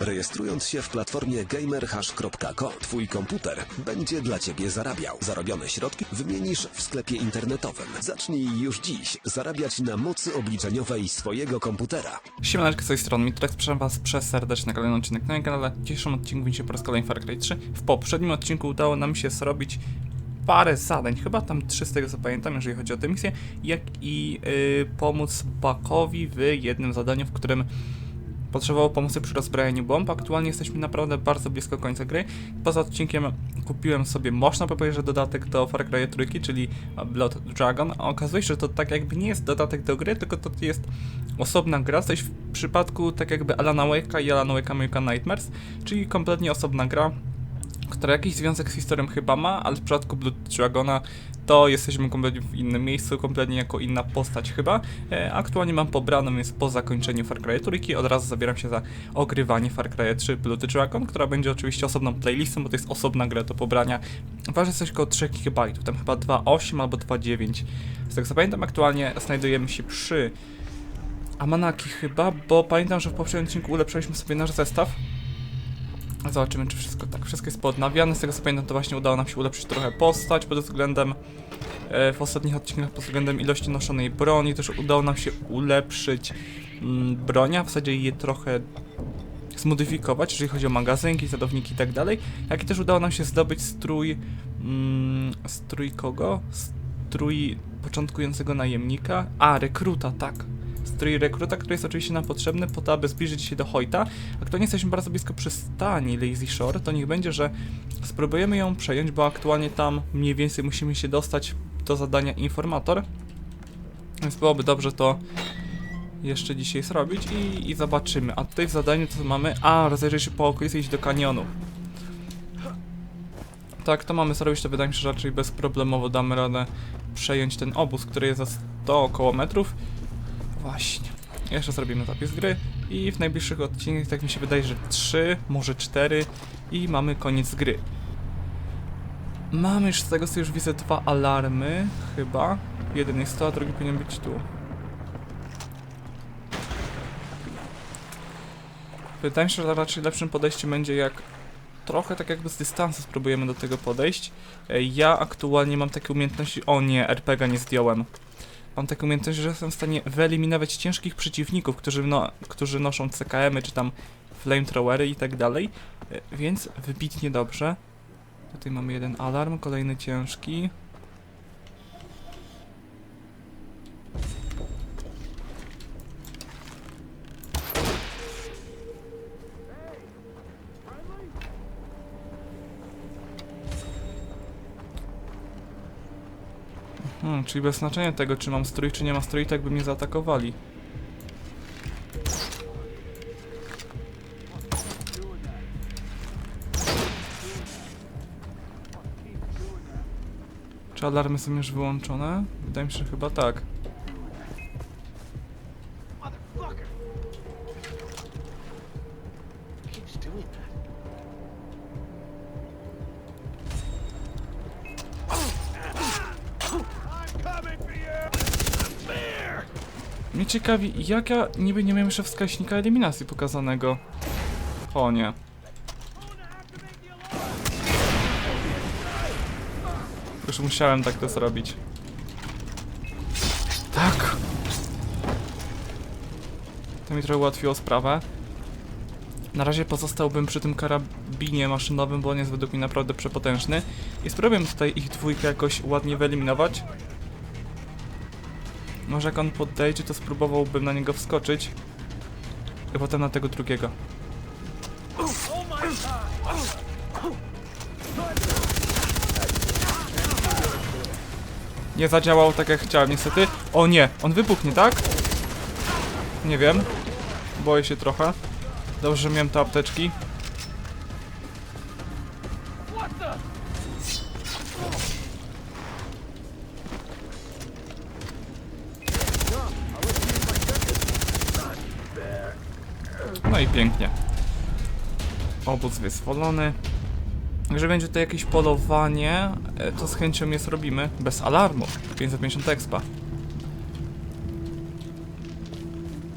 Rejestrując się w platformie gamerhash.co, twój komputer będzie dla ciebie zarabiał. Zarobione środki wymienisz w sklepie internetowym. Zacznij już dziś zarabiać na mocy obliczeniowej swojego komputera. Siemaneczko z tej strony Mitrek, zapraszam was przez serdecznie na kolejny odcinek na moim kanale. W dzisiejszym odcinku widzicie po raz kolejny Far Cry 3. W poprzednim odcinku udało nam się zrobić parę zadań, chyba tam trzy z tego co pamiętam, jeżeli chodzi o tę misję, jak i yy, pomóc Bakowi w jednym zadaniu, w którym potrzebował pomocy przy rozbrajaniu bomb. Aktualnie jesteśmy naprawdę bardzo blisko końca gry. Poza odcinkiem kupiłem sobie, można powiedzieć, że dodatek do Far Cry 3, czyli Blood Dragon. A okazuje się, że to tak jakby nie jest dodatek do gry, tylko to jest osobna gra, coś w przypadku tak jakby Alana Wake'a i Alana Wake American Nightmares, czyli kompletnie osobna gra, która jakiś związek z historią chyba ma, ale w przypadku Blood Dragona to jesteśmy kompletnie w innym miejscu, kompletnie jako inna postać chyba. E, aktualnie mam pobraną, więc po zakończeniu Far Cry 3 od razu zabieram się za ogrywanie Far Cry 3 Blood Dragon, która będzie oczywiście osobną playlistą, bo to jest osobna gra do pobrania. Waży coś około 3 GB, tam chyba 2.8 albo 2.9. Z tego co pamiętam, aktualnie znajdujemy się przy Amanaki chyba, bo pamiętam, że w poprzednim odcinku ulepszyliśmy sobie nasz zestaw. Zobaczymy, czy wszystko tak, wszystko jest poodnawiane. Z tego co pamiętam, to właśnie udało nam się ulepszyć trochę postać pod względem e, w ostatnich odcinkach pod względem ilości noszonej broni. Też udało nam się ulepszyć mm, bronia, w zasadzie je trochę zmodyfikować, jeżeli chodzi o magazynki, zadowniki i tak dalej. Jak i też udało nam się zdobyć strój. Mm, strój kogo? Strój początkującego najemnika. A, rekruta, tak strój rekruta, który jest oczywiście nam potrzebny po to, aby zbliżyć się do Hoyta. Aktualnie jesteśmy bardzo blisko przystani Lazy Shore, to niech będzie, że spróbujemy ją przejąć, bo aktualnie tam mniej więcej musimy się dostać do zadania informator. Więc byłoby dobrze to jeszcze dzisiaj zrobić i, i zobaczymy. A tutaj w zadaniu co mamy? A, rozejrzeć się po okolicy iść do kanionu. Tak, to mamy zrobić, to wydaje mi się, że raczej bezproblemowo damy radę przejąć ten obóz, który jest za 100 około metrów. Właśnie. Jeszcze zrobimy zapis gry i w najbliższych odcinkach, tak mi się wydaje, że 3, może 4 i mamy koniec gry. Mamy już z tego co już widzę dwa alarmy, chyba. Jeden jest to, a drugi powinien być tu. Wydaje mi się, że raczej lepszym podejściem będzie jak trochę tak jakby z dystansu spróbujemy do tego podejść. E, Ja aktualnie mam takie umiejętności... O nie, RPG nie zdjąłem mam taką umiejętność, że jestem w stanie wyeliminować ciężkich przeciwników, którzy, no, którzy noszą CKM-y czy tam flamethrowery i tak dalej, E, więc wybitnie dobrze. Tutaj mamy jeden alarm, kolejny ciężki. Hmm, czyli bez znaczenia tego, czy mam strój, czy nie mam strój, tak by mnie zaatakowali. Czy alarmy są już wyłączone? Wydaje mi się, że chyba tak. that. Mnie ciekawi, jak ja niby nie miałem jeszcze wskaźnika eliminacji pokazanego. O nie. Już musiałem tak to zrobić. Tak! To mi trochę ułatwiło sprawę. Na razie pozostałbym przy tym karabinie maszynowym, bo on jest według mnie naprawdę przepotężny. I spróbuję tutaj ich dwójkę jakoś ładnie wyeliminować. Może jak on podejdzie, to spróbowałbym na niego wskoczyć. I potem na tego drugiego. Nie zadziałał tak jak chciałem, niestety. O nie, on wybuchnie, tak? Nie wiem. Boję się trochę. Dobrze, że miałem te apteczki. Pięknie. Obóz wyzwolony. Jeżeli będzie to jakieś polowanie, e, to z chęcią je zrobimy. Bez alarmu. 550 expa.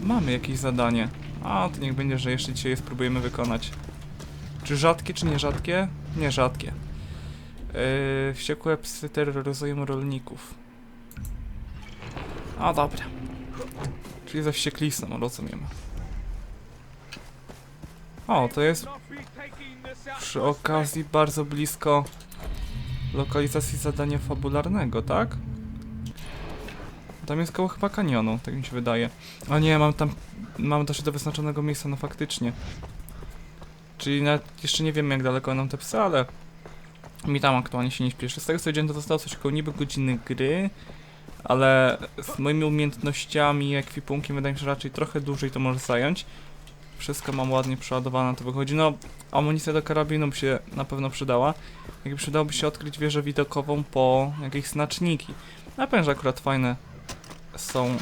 Mamy jakieś zadanie. A, to niech będzie, że jeszcze dzisiaj je spróbujemy wykonać. Czy rzadkie, czy nierzadkie? Nie rzadkie. Yy, wściekłe psy terroryzują rolników. A, dobra. Czyli ze wścieklisą, rozumiem. O, to jest przy okazji bardzo blisko lokalizacji zadania fabularnego, tak? Tam jest koło chyba kanionu, tak mi się wydaje. A nie, mam tam, mam dość do wyznaczonego miejsca, no faktycznie. Czyli jeszcze nie wiemy jak daleko nam te psy, ale mi tam aktualnie się nie śpieszy. Z tego co widziałem to zostało coś koło niby godziny gry, ale z moimi umiejętnościami i ekwipunkiem wydaje mi się, że raczej trochę dłużej to może zająć. Wszystko mam ładnie przeładowane, to wychodzi. No, amunicja do karabinu by się na pewno przydała. Jak przydałoby się odkryć wieżę widokową po jakieś znaczniki. Na pewno, że akurat fajne są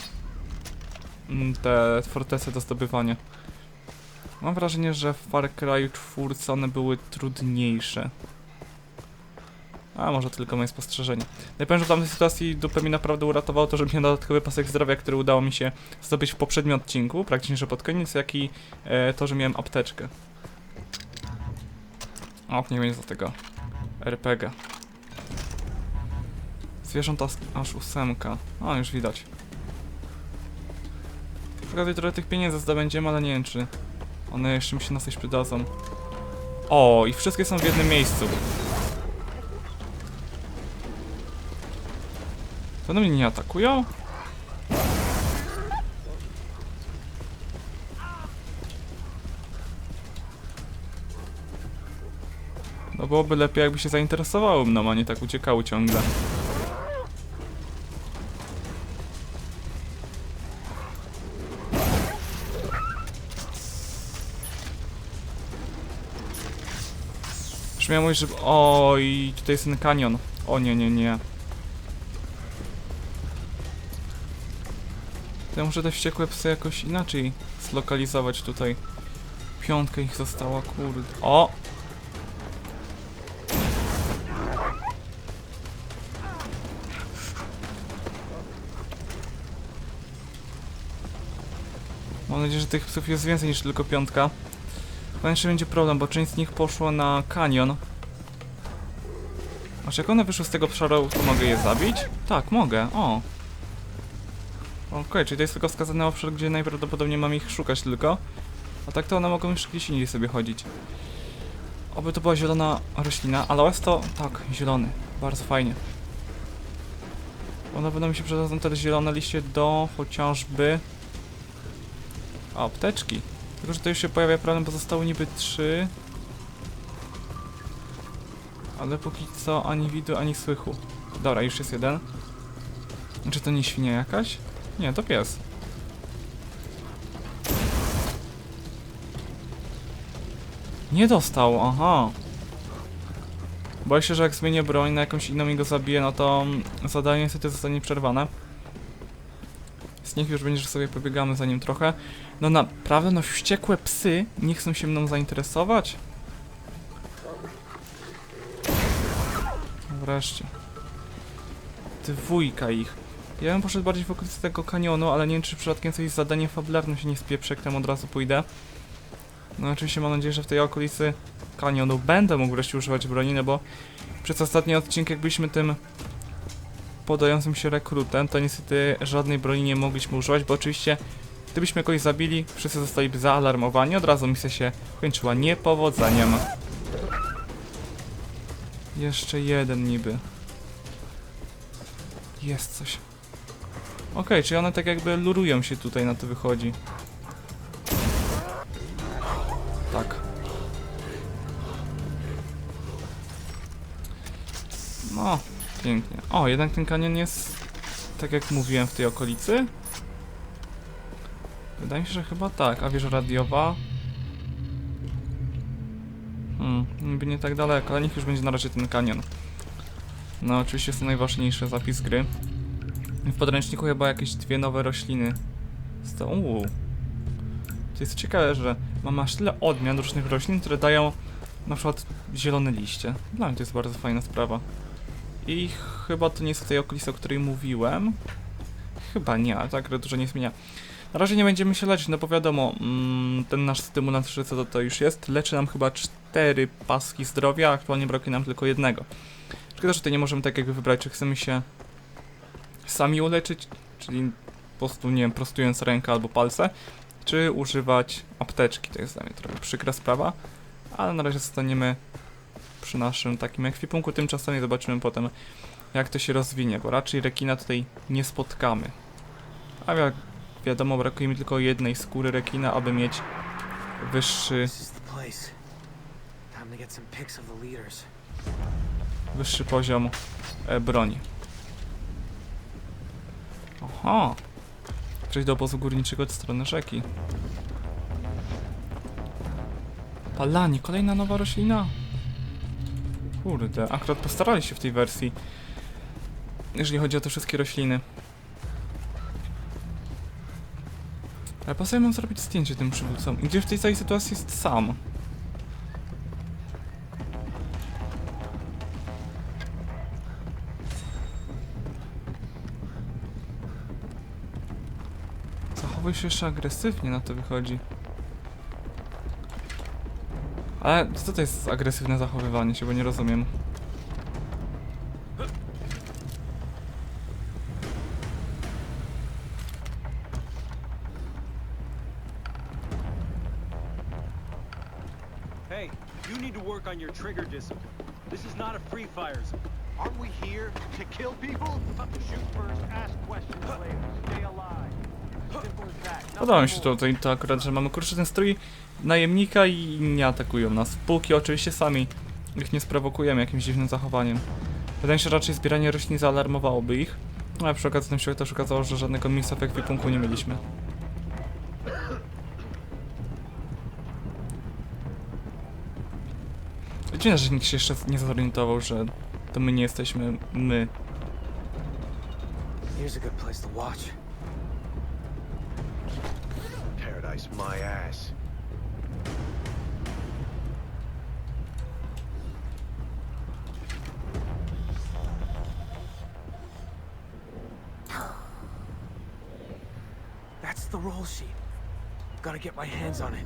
te fortecy do zdobywania. Mam wrażenie, że w Far Cry 4 one były trudniejsze. A może tylko moje spostrzeżenie. Że w tamtej sytuacji dupę mi naprawdę uratowało to, że miałem dodatkowy pasek zdrowia, który udało mi się zdobyć w poprzednim odcinku, praktycznie że pod koniec, jak i e, to, że miałem apteczkę. O, nie będzie za tego RPG. Zwierząt as- aż ósemka. O, już widać. Przy okazji trochę tych pieniędzy zdobędziemy, ale nie wiem czy one jeszcze mi się na coś przydadzą. O, i wszystkie są w jednym miejscu. To one mnie nie atakują? No byłoby lepiej jakby się zainteresowały mną, a nie tak uciekały ciągle. Już miałem mówić, że... Oj, tutaj jest ten kanion. O nie, nie, nie. To ja muszę te wściekłe psy jakoś inaczej zlokalizować tutaj. Piątka ich została, kurde. O! Mam nadzieję, że tych psów jest więcej niż tylko piątka. Chyba jeszcze będzie problem, bo część z nich poszło na kanion. A czy jak one wyszły z tego obszaru, to mogę je zabić? Tak, mogę, o. Okej, czyli to jest tylko wskazany obszar, gdzie najprawdopodobniej mam ich szukać tylko. A tak to one mogą już gdzieś indziej sobie chodzić. Oby to była zielona roślina, ale jest to, tak, zielony. Bardzo fajnie. One będą mi się przydadzą te zielone liście do chociażby... A, apteczki. Tylko, że to już się pojawia problem, bo zostały niby trzy. Ale póki co ani widu, ani słychu. Dobra, już jest jeden. Czy to nie świnia jakaś? Nie, to pies. Nie dostał, aha. Boję się, że jak zmienię broń na jakąś inną i go zabiję, no to mm, zadanie niestety zostanie przerwane. Z niech już będzie, że sobie pobiegamy za nim trochę. No naprawdę, no wściekłe psy nie chcą się mną zainteresować? Wreszcie. Dwójka ich. Ja bym poszedł bardziej w okolicy tego kanionu, ale nie wiem, czy przypadkiem coś z zadaniem fabularnym się nie spieprze, jak tam od razu pójdę. No oczywiście mam nadzieję, że w tej okolicy kanionu będę mógł wreszcie używać broni, no bo przez ostatni odcinek, jak byliśmy tym podającym się rekrutem, to niestety żadnej broni nie mogliśmy używać, bo oczywiście gdybyśmy kogoś zabili, wszyscy zostaliby zaalarmowani, od razu misja się kończyła niepowodzeniem. Jeszcze jeden niby. Jest coś. Okej, czyli one tak jakby lurują się tutaj, na to wychodzi. Tak. No, pięknie. O, jednak ten kanion jest, tak jak mówiłem, w tej okolicy. Wydaje mi się, że chyba tak. A wieża radiowa. Hmm, niby nie tak daleko, ale niech już będzie na razie ten kanion. No, oczywiście jest to najważniejszy zapis gry. W podręczniku chyba jakieś dwie nowe rośliny. Sto- Uuu. To jest ciekawe, że mam aż tyle odmian różnych roślin, które dają na przykład zielone liście. Dla mnie to jest bardzo fajna sprawa. I chyba to nie jest w tej okolicy, o której mówiłem. Chyba nie, ale tak dużo nie zmienia. Na razie nie będziemy się leczyć, no bo wiadomo, mm, ten nasz stymulant, że co to, to już jest, leczy nam chyba cztery paski zdrowia, a aktualnie brakuje nam tylko jednego. Szkoda, że tutaj nie możemy tak jakby wybrać, czy chcemy się sami uleczyć, czyli po prostu, nie wiem, prostując rękę albo palce, czy używać apteczki. To jest dla mnie trochę przykra sprawa, ale na razie zostaniemy przy naszym takim ekwipunku. Tymczasem zobaczymy potem, jak to się rozwinie, bo raczej rekina tutaj nie spotkamy. A jak wiadomo, brakuje mi tylko jednej skóry rekina, aby mieć wyższy, This is the place. Time to get some pics of the leaders. wyższy poziom e, broni. Aha! Przejść do obozu górniczego od strony rzeki. Palani, kolejna nowa roślina. Kurde, akurat postarali się w tej wersji. Jeżeli chodzi o te wszystkie rośliny. Ale po sobie mam zrobić zdjęcie tym przywódcom. I Gdzie w tej całej sytuacji jest sam? Się jeszcze agresywnie, na to wychodzi. Ale co to jest agresywne zachowywanie się, bo nie rozumiem. Hey, you need to work on your trigger discipline. This is not a free fire zone. Aren't we here to kill people? Shoot first, ask questions later. Stay alive. Podoba mi się to, to, to akurat, że mamy kurczę ten strój najemnika i nie atakują nas. Póki oczywiście sami ich nie sprowokujemy jakimś dziwnym zachowaniem. Wydaje mi się, raczej zbieranie roślin zaalarmowałoby ich. No, A przy okazji tym się też okazało, że żadnego miejsca w ekwipunku nie mieliśmy. Dziwne, że nikt się jeszcze nie zorientował, że to my nie jesteśmy my. Here's a good place to watch. Paradise, my ass. That's the roll sheet. Gotta get my hands on it.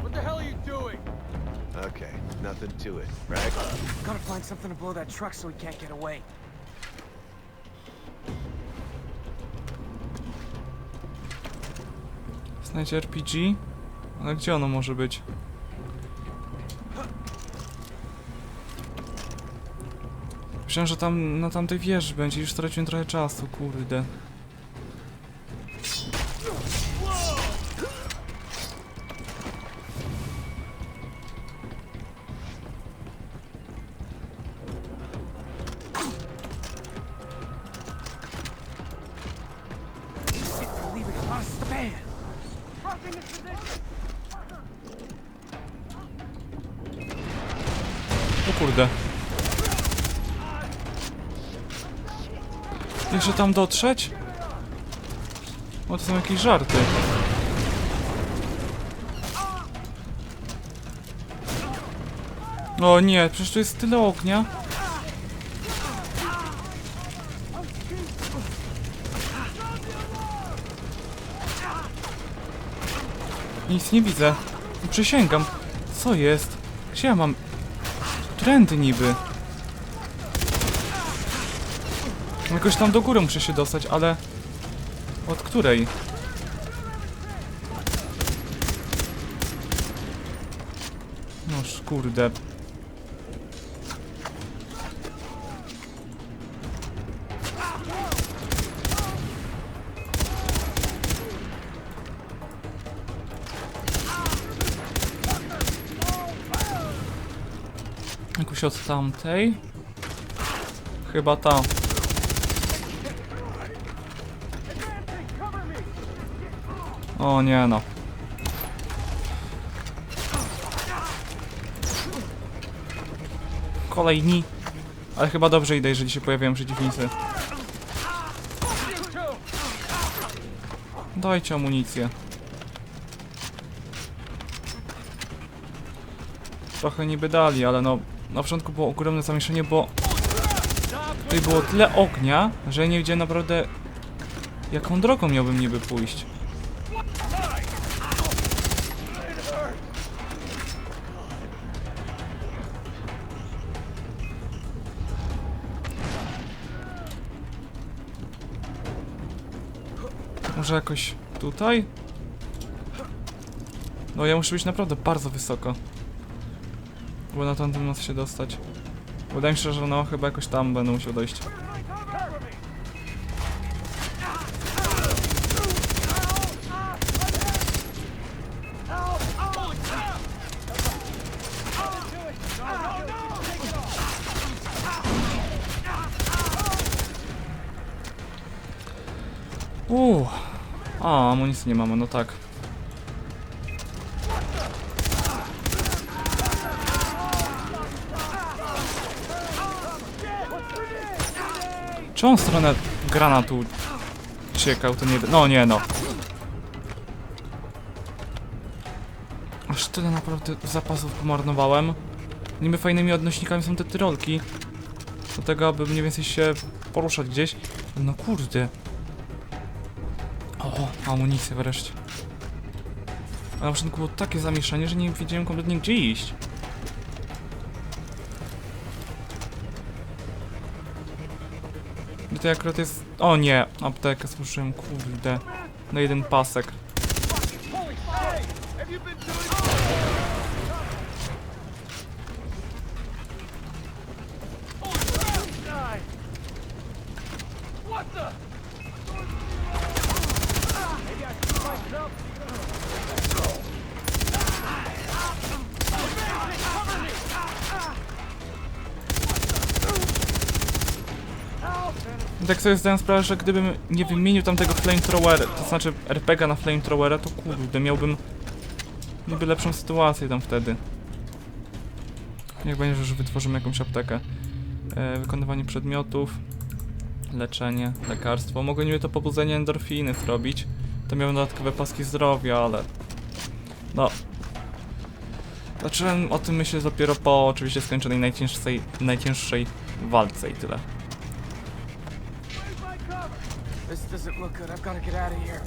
What the hell are you doing? Okay, nothing to it, right? Gotta find something to blow that truck so he can't get away. Znajdź RPG? Ale gdzie ono może być? Myślałem, że tam na tamtej wieży będzie, już straciłem trochę czasu, kurde. Band. O kurde. Jeszcze tam dotrzeć? O, to są jakieś żarty. O nie, przecież tu jest tyle ognia. Nic nie widzę. Przysięgam. Co jest? Gdzie ja mam... Trendy niby. Jakoś tam do góry muszę się dostać, ale... Od której? Noż kurde. Od tamtej? Chyba ta. O nie no. Kolejni. Ale chyba dobrze idę, jeżeli się pojawiają przeciwnicy. Dajcie amunicję. Trochę niby dali, ale no na początku było ogromne zamieszanie, bo tutaj było tyle ognia, że nie wiedziałem naprawdę jaką drogą miałbym niby pójść. Może jakoś tutaj? No ja muszę być naprawdę bardzo wysoko. Bo na tamtym móc się dostać. Wydaje mi się, że no chyba jakoś tam będę musiał dojść. Uuu. A, amunicji nie mamy, no tak. Czą stronę granatu ciekał ten jeden? No nie no. Aż tyle naprawdę zapasów pomarnowałem. Niby fajnymi odnośnikami są te tyrolki. Do tego, aby mniej więcej się poruszać gdzieś. No kurde. O, amunicja wreszcie. A na początku było takie zamieszanie, że nie wiedziałem kompletnie gdzie iść. To akurat jest... O nie, aptekę słyszałem, kurde. Na jeden pasek. Tak sobie zdałem sprawę, że gdybym nie wymienił tamtego flamethrowera, to znaczy RPGa na flamethrowera, to kurde, miałbym niby lepszą sytuację tam wtedy. Niech będzie, że wytworzymy jakąś aptekę. E, wykonywanie przedmiotów, leczenie, lekarstwo. Mogę niby to pobudzenie endorfiny zrobić. To miałem dodatkowe paski zdrowia, ale... No... Zacząłem o tym myśleć dopiero po oczywiście skończonej najcięższej, najcięższej walce i tyle. This doesn't look good. I've got to get out of here.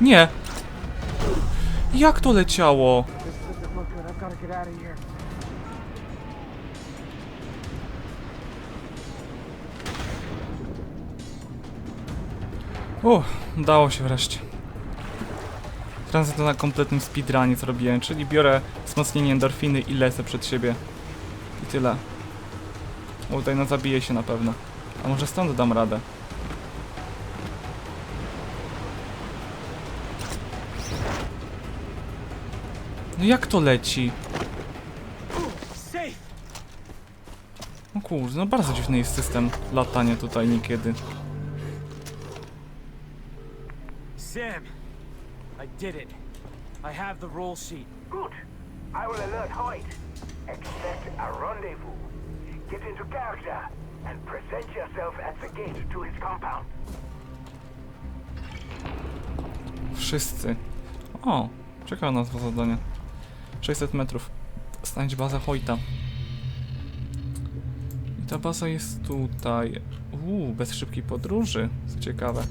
Nie! Jak to leciało? Uff, udało się wreszcie. Teraz to na kompletnym speedrunie zrobiłem, czyli biorę wzmocnienie endorfiny i lecę przed siebie. I tyle. O, tutaj no zabije się na pewno. A może stąd dam radę? No jak to leci? No kurde, no bardzo dziwny jest system latania tutaj niekiedy. Did it. I have the roll sheet. Good. I will alert Hoyt. Expect a rendezvous. Get into character and present yourself at the gate to his compound. Wszyscy. O, czeka nas dwa zadania. 600 metrów. Znajdź bazę Hojta. I ta baza jest tutaj. Uuu, bez szybkiej podróży. Co ciekawe.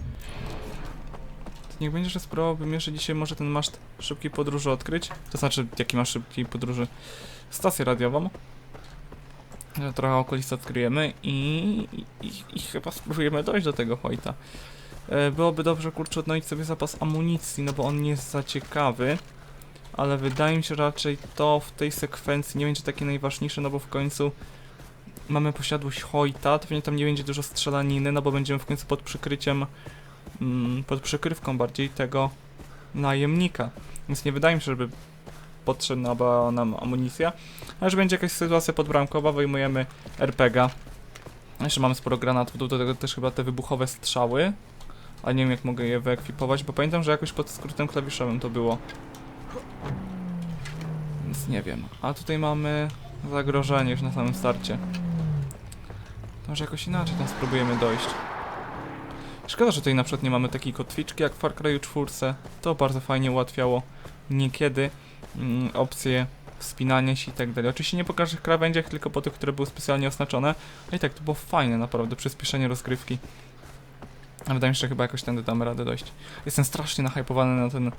Niech będzie, że spróbowałbym jeszcze dzisiaj może ten maszt szybkiej podróży odkryć. To znaczy, jaki masz szybkiej podróży? Stację radiową. Że Trochę okolic odkryjemy i, i, i chyba spróbujemy dojść do tego Hojta. E, Byłoby dobrze, kurczę, odnowić sobie zapas amunicji, no bo on nie jest za ciekawy. Ale wydaje mi się raczej to w tej sekwencji nie będzie takie najważniejsze, no bo w końcu mamy posiadłość Hojta, to pewnie tam nie będzie dużo strzelaniny, no bo będziemy w końcu pod przykryciem, mm, pod przykrywką bardziej tego najemnika. Więc nie wydaje mi się, żeby potrzebna nam amunicja. Ale że będzie jakaś sytuacja podbramkowa, wyjmujemy RPG. Jeszcze mamy sporo granatów, do tego też chyba te wybuchowe strzały. A nie wiem jak mogę je wyekwipować, bo pamiętam, że jakoś pod skrótem klawiszowym to było. Więc nie wiem. A tutaj mamy zagrożenie już na samym starcie. To może jakoś inaczej tam spróbujemy dojść. Szkoda, że tutaj na przykład nie mamy takiej kotwiczki jak w Far Cry 4. To bardzo fajnie ułatwiało niekiedy mm, opcje wspinania się i tak dalej. Oczywiście nie po każdych krawędziach, tylko po tych, które były specjalnie oznaczone. Ale i tak to było fajne naprawdę, przyspieszenie rozgrywki. Wydaje mi się, że chyba jakoś tędy damy radę dojść. Jestem strasznie nahypowany na ten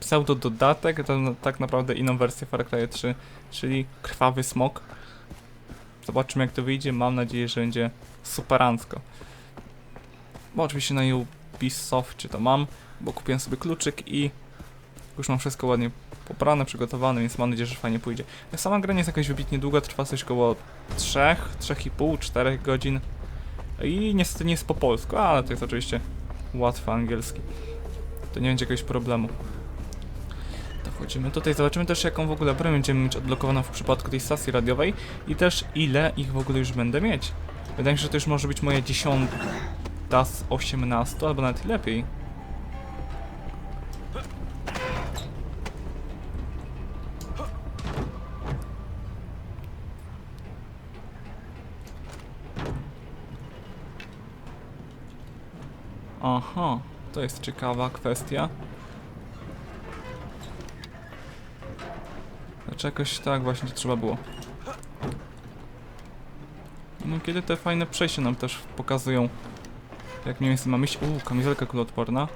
pseudo-dodatek, to na- tak naprawdę inną wersję Far Cry 3, czyli Krwawy Smok. Zobaczymy jak to wyjdzie. Mam nadzieję, że będzie superancko. Bo oczywiście na Ubisoftie to mam, bo kupiłem sobie kluczyk i już mam wszystko ładnie poprane, przygotowane, więc mam nadzieję, że fajnie pójdzie. Sama gra nie jest jakaś wybitnie długa, trwa coś około 3, 3,5, 4 godzin. I niestety nie jest po polsku, ale to jest oczywiście łatwy angielski. To nie będzie jakiegoś problemu. To wchodzimy tutaj, zobaczymy też jaką w ogóle broń będziemy mieć odblokowaną w przypadku tej stacji radiowej i też ile ich w ogóle już będę mieć. Wydaje mi się, że to już może być moja dziesiąta z 18, albo nawet lepiej. Aha, to jest ciekawa kwestia. Znaczy jakoś tak właśnie trzeba było. No kiedy te fajne przejścia nam też pokazują, jak mniej więcej mamy iść. Uuu, kamizelka kuloodporna.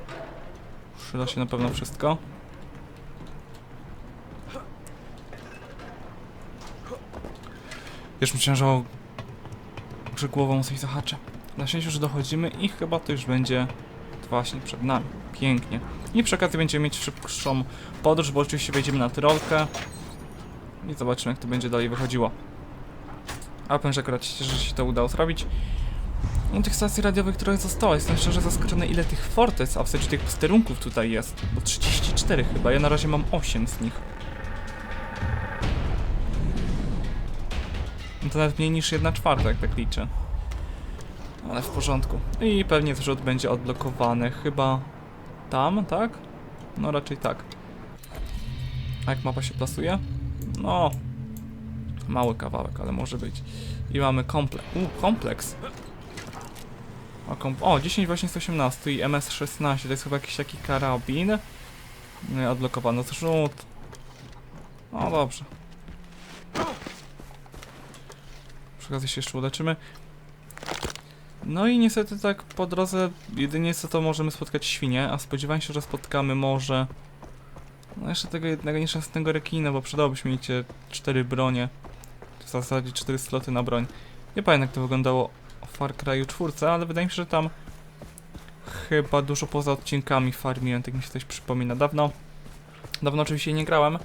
Przyda się na pewno wszystko. Już myślałem, że, o- że głową coś zahaczę. Na szczęście, że dochodzimy i chyba to już będzie właśnie przed nami. Pięknie. I przy okazji będziemy mieć szybszą podróż, bo oczywiście wejdziemy na Tyrolkę i zobaczymy jak to będzie dalej wychodziło. A powiem, że akurat się że się to udało zrobić. No tych stacji radiowych, które zostało, jestem szczerze zaskoczony ile tych fortec, a w zasadzie tych posterunków tutaj jest. Bo 34 chyba, ja na razie mam 8 z nich. No to nawet mniej niż 1 czwarta, jak tak liczę. Ale w porządku. I pewnie zrzut będzie odblokowany chyba tam, tak? No raczej tak. A jak mapa się plasuje? No. Mały kawałek, ale może być. I mamy kompleks. U, kompleks. O, kom o 10 właśnie 118 i MS-16 to jest chyba jakiś taki karabin. Nie, odblokowano zrzut. No dobrze. Przy okazji się jeszcze uleczymy. No i niestety tak po drodze jedynie co to możemy spotkać świnie, a spodziewałem się, że spotkamy może no jeszcze tego jednego nieszczęsnego rekina, bo przydałobyśmy mieć e, cztery bronie. W zasadzie cztery sloty na broń. Nie pamiętam jak to wyglądało Far Cry'u 4, ale wydaje mi się, że tam chyba dużo poza odcinkami farmiłem, tak mi się coś przypomina. Dawno, dawno oczywiście nie grałem,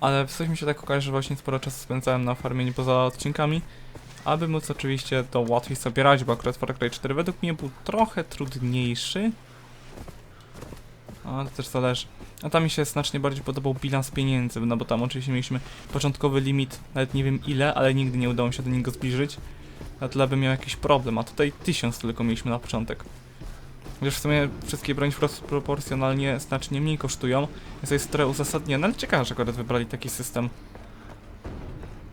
ale coś mi się tak okaże, że właśnie sporo czasu spędzałem na farmieniu poza odcinkami aby móc oczywiście to łatwiej sobie radzić, bo akurat Far Cry 4 według mnie był trochę trudniejszy. Ale to też zależy. A tam mi się znacznie bardziej podobał bilans pieniędzy, no bo tam oczywiście mieliśmy początkowy limit, nawet nie wiem ile, ale nigdy nie udało mi się do niego zbliżyć. Na tyle bym miał jakiś problem, a tutaj 1000 tylko mieliśmy na początek. Chociaż w sumie wszystkie broń proporcjonalnie znacznie mniej kosztują, więc to jest trochę uzasadnione, ale ciekawe, że akurat wybrali taki system.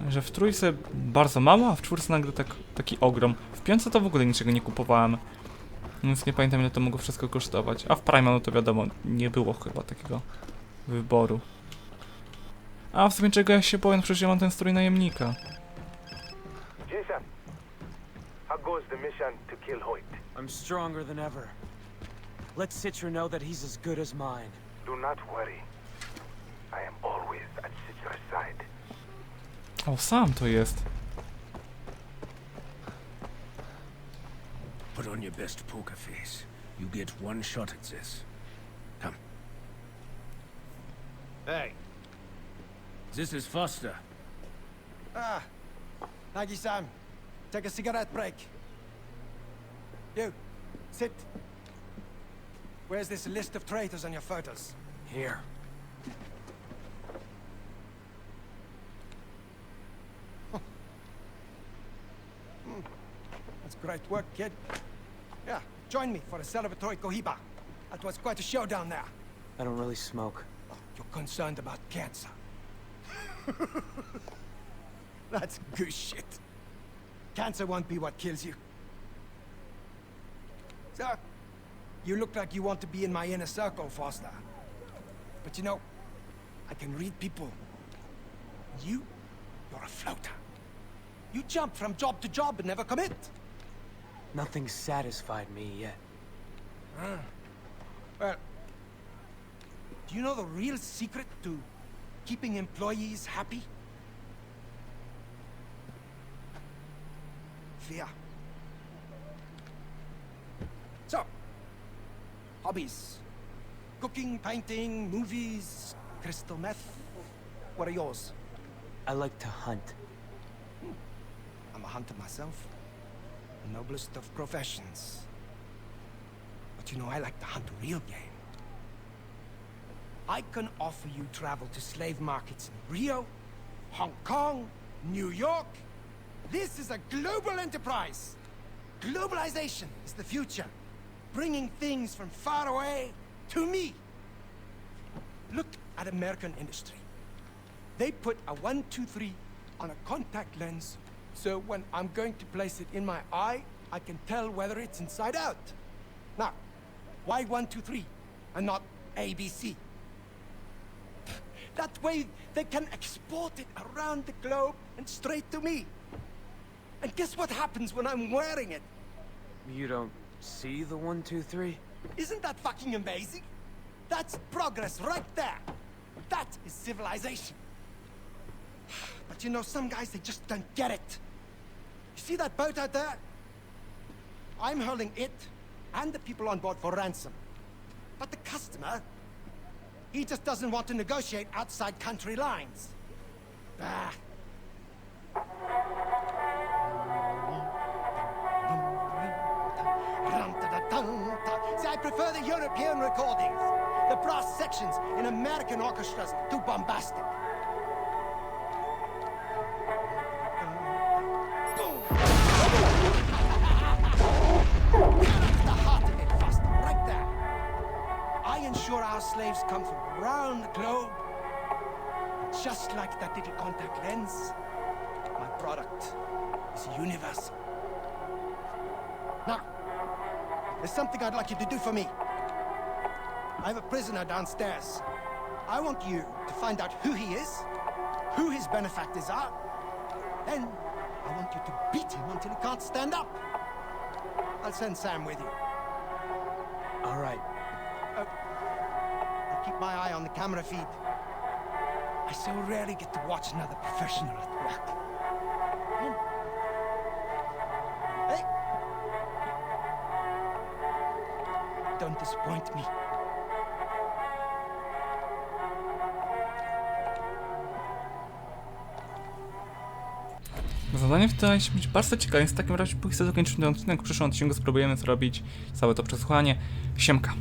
Że w trójce bardzo mało, a w czwórce nagle tak, taki ogrom. W piątce to w ogóle niczego nie kupowałem. Więc nie pamiętam ile to mogło wszystko kosztować. A w Prime to wiadomo, nie było chyba takiego wyboru. A w sumie czego ja się boję, przecież ja mam ten strój najemnika. Goes the mission to kill Hoyt? I'm stronger than ever. Let Citra know that he's as good as mine. Do not worry. I am always at Citra's side. O, sam to jest. Put on your best poker face. You get one shot at this. Come. Hey, This is Foster. Ah, thank you, Sam. Take a cigarette break. You, sit. Where's this list of traitors on your photos? Here. Hmm. That's great work, kid. Yeah, join me for a celebratory cohiba. That was quite a show down there. I don't really smoke. Oh, you're concerned about cancer. That's good shit. Cancer won't be what kills you. Sir, you look like you want to be in my inner circle, Foster. But you know, I can read people. You, you're a floater. You jump from job to job and never commit. Nothing satisfied me yet. Ah. Well, do you know the real secret to keeping employees happy? clear. So, hobbies. Cooking, painting, movies, crystal meth. What are yours? I like to hunt. Hmm. I'm a hunter myself. The noblest of professions. But you know, I like to hunt real game. I can offer you travel to slave markets in Rio, Hong Kong, New York. This is a global enterprise. Globalization is the future, bringing things from far away to me. Look at American industry. They put a one, two, three on a contact lens, so when I'm going to place it in my eye, I can tell whether it's inside out. Now, why one, two, three, and not ABC? That way, they can export it around the globe and straight to me. And guess what happens when I'm wearing it? You don't see the one, two, three? Isn't that fucking amazing? That's progress right there. That is civilization. But you know, some guys, they just don't get it. You see that boat out there? I'm holding it and the people on board for ransom. But the customer, he just doesn't want to negotiate outside country lines. Ah. Prefer the European recordings. The brass sections in American orchestras too bombastic. Ensure our slaves come from around the globe. Just like that little contact lens, my product is universal. Now, there's something I'd like you to do for me. I have a prisoner downstairs. I want you to find out who he is, who his benefactors are. Then I want you to beat him until he can't stand up. I'll send Sam with you. All right. Oh. I'll keep my eye on the camera feed. I so rarely get to watch another professional at work. Disappoint me. Zadanie wydaje się być bardzo ciekawe, więc w takim razie póki co zakończymy ten odcinek, w przyszłym odcinku spróbujemy zrobić całe to przesłuchanie. Siemka.